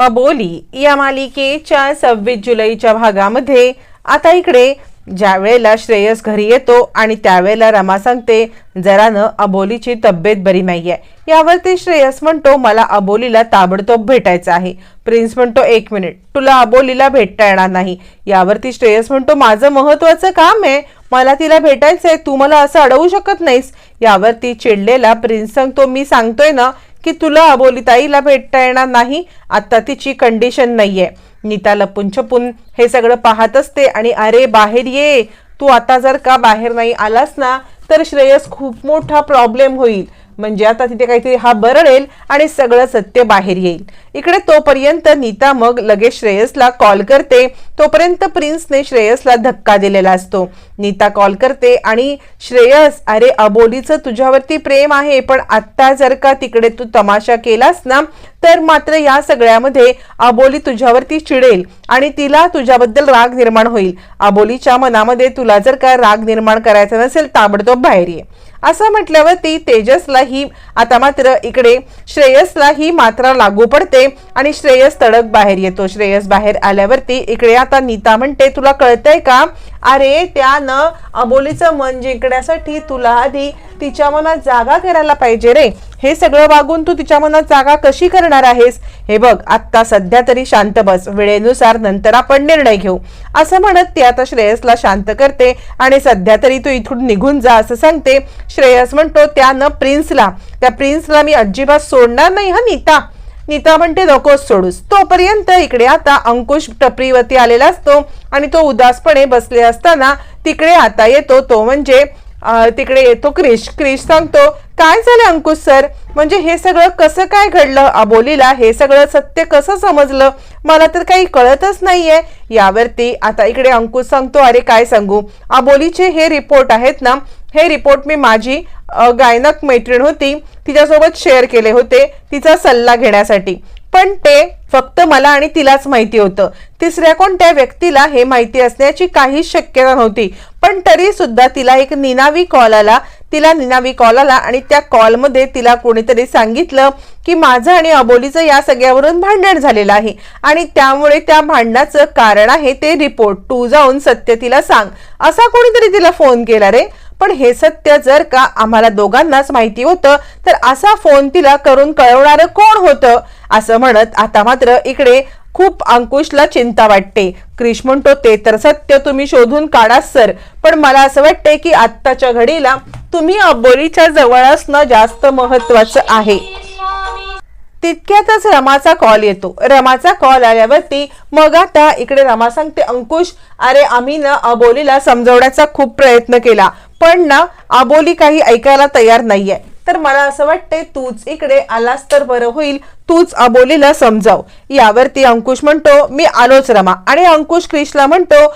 अबोली या मालिकेच्या सव्वीस जुलैच्या भागामध्ये. आता इकडे ज्या वेळेला श्रेयस घरी येतो आणि त्यावेळेला रमा सांगते जरा अबोलीची तब्येत बरी नाही आहे यावरती श्रेयस म्हणतो मला अबोलीला ताबडतोब भेटायचं आहे. प्रिन्स म्हणतो एक मिनिट तुला अबोलीला भेटता येणार नाही. यावरती श्रेयस म्हणतो माझं महत्वाचं काम आहे मला तिला भेटायचंय तू मला असं अडवू शकत नाहीस. यावरती चिडलेला प्रिन्स सांगतो मी सांगतोय ना की तुला अबोलीताईला भेटता येणार नाही आता तिची कंडिशन नाहीये. नीता लपून छपून हे सगळं पाहत असते आणि अरे बाहेर ये तू आता जर का बाहेर नाही आलास ना तर श्रेयस खूप मोठा प्रॉब्लेम होईल. म्हणजे आता तिथे काहीतरी हा बरडेल आणि सगळं सत्य बाहेर येईल. इकडे तोपर्यंत नीता मग लगेच श्रेयसला कॉल करते. तोपर्यंत प्रिन्सने श्रेयसला धक्का दिलेला असतो. नीता कॉल करते आणि श्रेयस अरे अबोलीचं तुझ्यावरती प्रेम आहे पण आत्ता जर का तिकडे तू तमाशा केलास ना तर मात्र या सगळ्यामध्ये अबोली तुझ्यावरती चिडेल आणि तिला तुझ्याबद्दल राग निर्माण होईल. अबोलीच्या मनामध्ये तुला जर का राग निर्माण करायचा नसेल ताबडतोब बाहेर ये. असं म्हटल्यावरती तेजसला ही आता मात्र इकडे श्रेयसला ही मात्रा लागू पडते आणि श्रेयस तडक बाहेर येतो. श्रेयस बाहेर आल्यावरती इकडे आता नीता म्हणते तुला कळतंय का? अरे त्यानं अबोलीचं मन जिंकण्यासाठी तुला आधी तिच्या मनात जागा करायला पाहिजे रे. हे सगळं वागून तू तिच्या मनात जागा कशी करणार आहेस? हे बघ आत्ता सध्या तरी शांत बस. वेळेनुसार नंतर आपण निर्णय घेऊ. असं म्हणत ती आता श्रेयसला शांत करते आणि सध्या तरी तू इथून निघून जा असं सांगते. श्रेयस म्हणतो त्यानं प्रिन्सला. त्या प्रिन्सला मी अजिबात सोडणार नाही हा नीता. नीता म्हणते नकोच सोडूस. तोपर्यंत इकडे आता अंकुश टपरीवरती आलेला असतो आणि तो उदासपणे बसले असताना तिकडे आता येतो. तो म्हणजे तिकडे येतो क्रिश. क्रिश सांगतो काय झालं अंकुश सर? म्हणजे हे सगळं कसं काय घडलं? अबोलीला हे सगळं सत्य कसं समजलं? मला तर काही कळतच नाहीये. यावरती आता इकडे अंकुश सांगतो अरे काय सांगू? अबोलीचे हे रिपोर्ट आहेत ना हे रिपोर्ट मी माझी गायनक मैत्रीण होती. तिच्यासोबत शेअर केले होते तिचा सल्ला घेण्यासाठी. पण ते फक्त मला आणि तिलाच माहिती होतं. तिसऱ्या कोणत्या व्यक्तीला हे माहिती असण्याची काहीच शक्यता नव्हती. पण तरी सुद्धा तिला एक निनावी कॉल आला. तिला निनावी कॉल आला आणि त्या कॉलमध्ये तिला कोणीतरी सांगितलं की माझं आणि अबोलीचं या सगळ्यावरून भांडण झालेलं आहे. आणि त्यामुळे त्या भांडणाचं कारण आहे ते रिपोर्ट तू जाऊन सत्य तिला सांग. असा कोणीतरी तिला फोन केला रे. पण हे सत्य जर का आम्हाला दोघांनाच माहिती होतं तर असा फोन तिला करून कळवणारं कोण होतं? असं म्हणत आता मात्र इकडे खूप अंकुशला चिंता वाटते. क्रिश म्हणतो ते तर सत्य तुम्ही शोधून काढा सर. पण मला असं वाटतंय की आत्ताच्या घडीला तुम्ही अबोलीच्या जवळ असणं जास्त महत्वाचं आहे. तितक्यातच रमाचा कॉल येतो. रमाचा कॉल आल्यावरती मग आता इकडे रमा सांगते अंकुश अरे आम्ही ना अबोलीला समजवण्याचा खूप प्रयत्न केला. पण ना आबोली काही ऐकायला तयार नाहीये. तर मला असं वाटतंय तूच इकडे आलास तर बरं होईल. तूच अबोलीला समजाव. यावरती अंकुश म्हणतो मी आलोच रमा. आणि अंकुश क्रिशला म्हणतो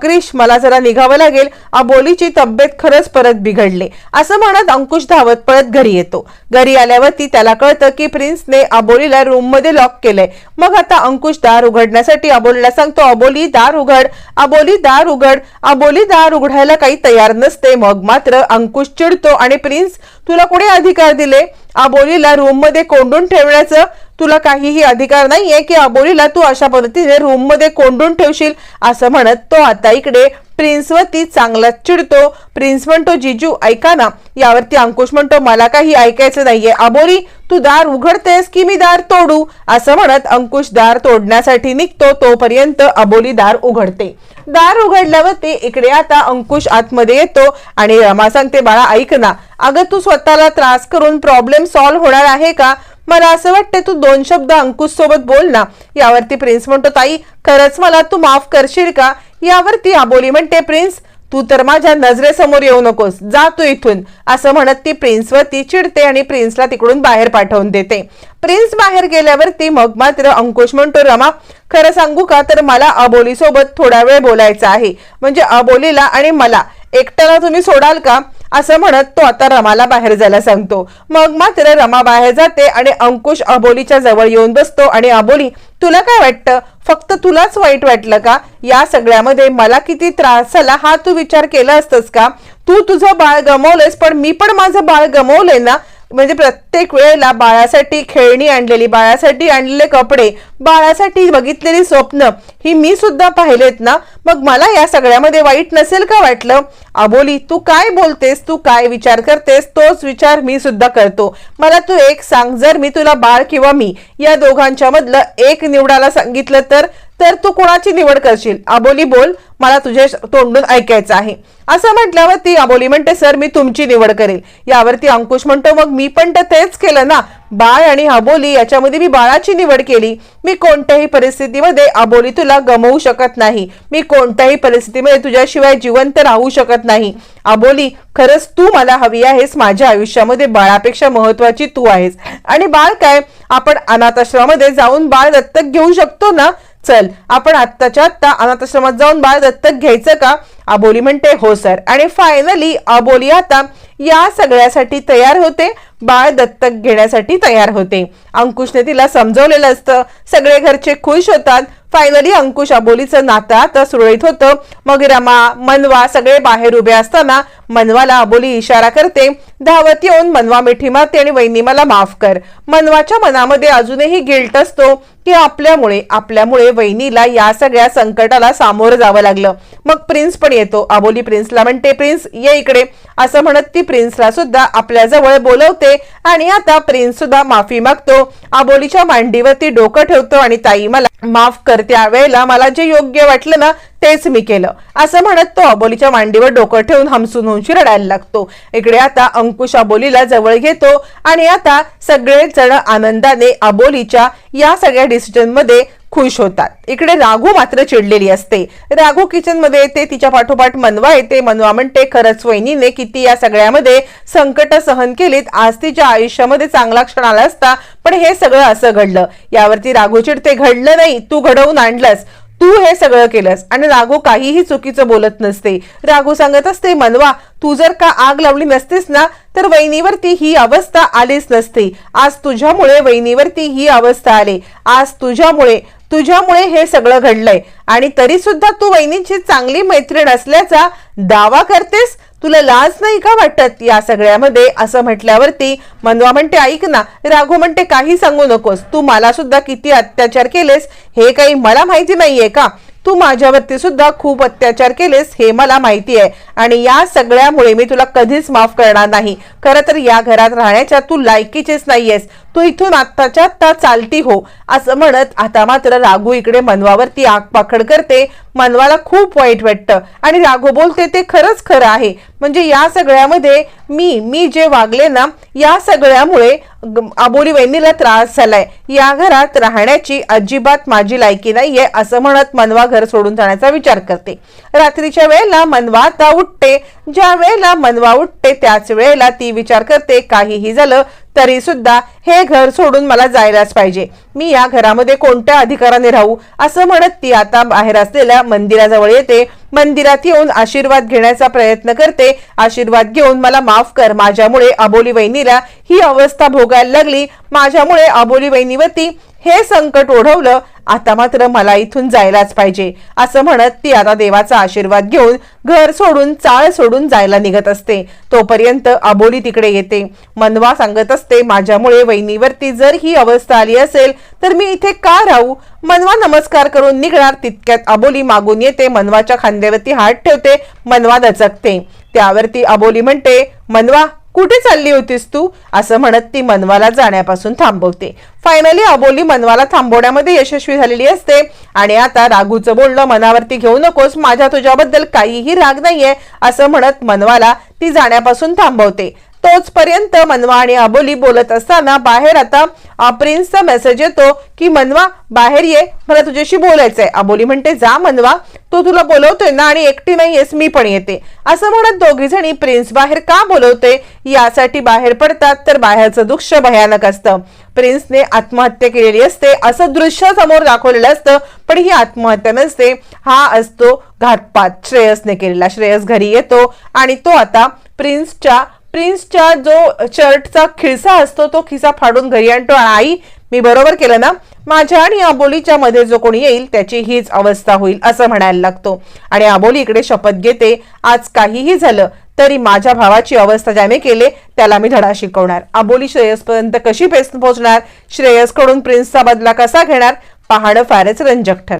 क्रिश मला जरा निघावं लागेल. अबोलीची तब्येत खरंच परत बिघडले. असं म्हणत अंकुश धावत पळत घरी येतो. घरी आल्यावरती त्याला कळतं की प्रिन्सने अबोलीला रूममध्ये लॉक केलंय. मग आता अंकुश दार उघडण्यासाठी अबोलीला सांगतो अबोली दार उघड. अबोली दार उघड. अबोली दार उघडायला काही तयार नसते. मग मात्र अंकुश चिडतो आणि प्रिन्स तुला कोणी अधिकार दिले? अबोलीला रूममध्ये कोंडून ठेवण्याचं तुला काहीही अधिकार नाहीये की अबोलीला तू अशा पद्धतीने रूममध्ये कोंडून ठेवशील? असं म्हणत तो आता इकडे प्रिन्सवरती चांगलाच चिडतो. प्रिन्स म्हणतो जिजू ऐका ना. यावरती अंकुश म्हणतो मला काही ऐकायचं नाहीये. अबोली तू दार उघडतेस की मी दार तोडू? असं म्हणत अंकुश दार तोडण्यासाठी निघतो. तोपर्यंत अबोली दार उघडते. दार उघडल्यावरती इकडे आता अंकुश आतमध्ये येतो आणि रमा सांगते बाळा ऐक ना. अगं तू स्वतःला त्रास करून प्रॉब्लेम सॉल्व्ह होणार आहे का? मला असं वाटतं तू दोन शब्द अंकुश सोबत बोल ना. यावरती प्रिन्स म्हणतो ताई खरंच मला तू माफ करशील का? यावरती आबोली म्हणते प्रिन्स तू तर माझ्या नजरेसमोर येऊ नकोस. जा तू इथून. असं म्हणत ती प्रिन्सवरती चिडते आणि प्रिन्सला तिकडून बाहेर पाठवून देते. प्रिन्स बाहेर गेल्यावरती मग मात्र अंकुश म्हणतो रमा खरं सांगू का? तर मला अबोलीसोबत थोडा वेळ बोलायचं आहे. म्हणजे अबोलीला आणि मला. एकट्याला तुम्ही सोडाल का? असं म्हणत तो आता रमाला बाहेर जायला सांगतो. मग मात्र रमा बाहेर जाते आणि अंकुश अबोलीच्या जवळ येऊन बसतो आणि अबोली तुला काय वाटतं? फक्त तुलाच वाईट वाटलं का? या सगळ्यामध्ये मला किती त्रास झाला हा तू विचार केला असतस का? तू तुझं बाळ गमवलंयस पण मी पण माझं बाळ गमवलंय ना? म्हणजे प्रत्येक वेळेला बाळासाठी खेळणी आणलेली बाळासाठी आणलेले कपडे बाळासाठी बघितलेली स्वप्न ही मी सुद्धा पाहिलेत ना. मग मला या सगळ्यामध्ये वाईट नसेल का वाटलं? अबोली तू काय बोलतेस? तू काय विचार करतेस? तोच विचार मी सुद्धा करतो. मला तू एक सांग जर मी तुला बाळ किंवा मी या दोघांच्या मधलं एक निवडायला सांगितलं तर तर तू कोणाची निवड करशील? अबोली बोल. मला तुझ्या तोंडून ऐकायचं आहे. असं म्हटल्यावर ती अबोली म्हणते सर मी तुमची निवड करेल. यावरती अंकुश म्हणतो मग मी पण तर तेच केलं ना. बाळ आणि अबोली याच्यामध्ये मी बाळाची निवड केली. मी कोणत्याही परिस्थितीमध्ये अबोली तुला गमवू शकत नाही. मी कोणत्याही परिस्थितीमध्ये तुझ्याशिवाय जिवंत राहू शकत नाही. अबोली खरंच तू मला हवी आहेस. माझ्या आयुष्यामध्ये बाळापेक्षा महत्वाची तू आहेस. आणि बाळ काय? आपण अनाथाश्रमामध्ये जाऊन बाळ दत्तक घेऊ शकतो ना? चल आपण आत्ताच्या आत्ता अनाथाश्रमात जाऊन बाळ दत्तक घ्यायचं का? अबोली म्हणते हो सर. आणि फायनली अबोली आता या सगळ्यासाठी तयार होते बाळ दत्तक घेण्यासाठी तयार होते. अंकुशने तिला समजवलेलं असतं. सगळे घरचे खुश होतात. फायनली अंकुश अबोलीचं नातं आता सुरळीत होतं. मग रमा मनवा सगळे बाहेर उभे असताना मनवाला अबोली इशारा करते धावत येऊन मनवा मिठी मारते आणि वहिनी मला माफ कर. मनवाच्या मनामध्ये अजूनही गिल्ट असतो की आपल्यामुळे आपल्यामुळे वहिनीला या सगळ्या संकटाला सामोरं जावं लागलं. मग प्रिन्स पण येतो. अबोली प्रिन्सला म्हणते प्रिन्स ये इकडे. असं म्हणत ती प्रिन्सला सुद्धा आपल्याजवळ बोलवते आणि आता प्रिन्स सुद्धा माफी मागतो. अबोलीच्या मांडीवरती डोकं ठेवतो आणि ताई मला माफ करत्या वेळेला मला जे योग्य वाटलं ना तेच मी केलं. असं म्हणत तो अबोलीच्या मांडीवर डोकं ठेवून हमसून हुंशी रडायला लागतो. इकडे आता अंकुश अबोलीला जवळ घेतो आणि आता सगळे जण आनंदाने अबोलीच्या या सगळ्या डिसिजनमध्ये खुश होतात. इकडे राघू मात्र चिडलेली असते. राघू किचनमध्ये येते तिच्या पाठोपाठ मनवा येते. मनवा म्हणते खरंच वहिनीने किती या सगळ्यामध्ये संकट सहन केलीत. आज तिच्या आयुष्यामध्ये चांगला क्षण आला असता पण हे सगळं असं घडलं. यावरती राघू चिडते घडलं नाही तू घडवून आणलंस. तू हे सगळं केलंस. आणि राघू काहीही चुकीचं बोलत नसते. राघू सांगत असते मनवा तू जर का आग लावली नसतेस ना तर वहिनीवरती ही अवस्था आलीच नसते. आज तुझ्यामुळे वहिनीवरती ही अवस्था आली. आज तुझ्यामुळे तुझ्यामुळे हे सगळं घडलंय. आणि तरी सुद्धा तू वहिनींची चांगली मैत्रीण असल्याचा दावा करतेस? तुला लाज नाही का वाटत या सगळ्यामध्ये? असं म्हटल्यावरती मनवा म्हणते ऐक ना राघू म्हणते काही सांगू नकोस. तू मला सुद्धा किती अत्याचार केलेस हे काही मला माहिती नाहीये का? तू माझ्यावरती सुद्धा खूप अत्याचार केलेस हे मला माहिती आहे. आणि या सगळ्यामुळे मी तुला कधीच माफ करणार नाही. खरं तर या घरात राहण्याच्या तू लायकीचेच नाहीयेस. तू इथून आत्ताच्या आत्ता चालती हो असं म्हणत आता मात्र राघू इकडे मनवावरती आग पाखड करते. मनवाला खूप वाईट वाटतं. आणि राघू बोलते ते खरंच खरं आहे. म्हणजे या सगळ्यामध्ये मी मी जे वागले ना या सगळ्यामुळे आबोली अबोली वहिनीला त्रास झालाय. या घरात राहण्याची अजिबात माझी लायकी नाहीये असं म्हणत मनवा घर सोडून जाण्याचा विचार करते. रात्रीच्या वेळेला मनवा आता उठते. ज्या वेळेला मनवा उठते त्याच वेळेला ती विचार करते काहीही झालं तरी सुद्धा हे घर सोडून मला जायलाच पाहिजे. मी या घरामध्ये कोणत्या अधिकाराने राहू? असं म्हणत ती आता बाहेर असलेल्या मंदिराजवळ येते. मंदिरात येऊन आशीर्वाद घेण्याचा प्रयत्न करते. आशीर्वाद घेऊन मला माफ कर. माझ्यामुळे अबोली वहिनीला ही अवस्था भोगायला लागली. माझ्यामुळे अबोली वहिनीवरती हे संकट ओढवलं आता मात्र मला इथून जायलाच पाहिजे असं म्हणत ती आता देवाचा आशीर्वाद घेऊन घर सोडून चाळ सोडून जायला निघत असते. तोपर्यंत अबोली तिकडे येते. मनवा सांगत असते माझ्यामुळे वहिनीवरती जर ही अवस्था आली असेल तर मी इथे का राहू? मनवा नमस्कार करून निघणार तितक्यात अबोली मागून येते मनवाच्या खांद्यावरती हात ठेवते मनवा दचकते. त्यावरती अबोली म्हणते मनवा कुठे चालली होतीस तू? असं म्हणत ती मनवाला जाण्यापासून थांबवते. फायनली अबोली मनवाला थांबवण्यामध्ये यशस्वी झालेली असते. आणि आता राघूचं बोलणं मनावरती घेऊ नकोस माझ्या तुझ्याबद्दल काहीही राग नाहीये असं म्हणत मनवाला ती जाण्यापासून थांबवते. तोचपर्यंत मनवा आणि अबोली बोलत असताना बाहेर आता प्रिन्सचा मेसेज येतो की मनवा बाहेर ये. मला तुझ्याशी बोलायचंय. अबोली म्हणते जा मनवा. तो तुला बोलवतोय ना आणि एकटी नाहीयेस मी पण येते. असं म्हणत दोघी जणी प्रिन्स बाहेर का बोलवते यासाठी बाहेर पडतात तर बाहेरचं दृश्य भयानक असतं. प्रिन्सने आत्महत्या केलेली असते असं दृश्य समोर दाखवलेलं असतं पण ही आत्महत्या नसते. हा असतो घातपात. श्रेयसने केलेला श्रेयस घरी येतो आणि तो आता प्रिन्सच्या प्रिन्सच्या जो शर्टचा खिळसा असतो तो खिसा फाडून घरी आणतो. आई मी बरोबर केलं ना? माझ्या आणि आबोलीच्या मध्ये जो कोणी येईल त्याची हीच अवस्था होईल असं म्हणायला लागतो. आणि अबोली इकडे शपथ घेते आज काहीही झालं तरी माझ्या भावाची अवस्था ज्याने केले त्याला मी धडा शिकवणार. अबोली श्रेयसपर्यंत कशी पेस पोहोचणार श्रेयसकडून प्रिन्सचा बदला कसा घेणार? पाहणं फारच रंजक ठर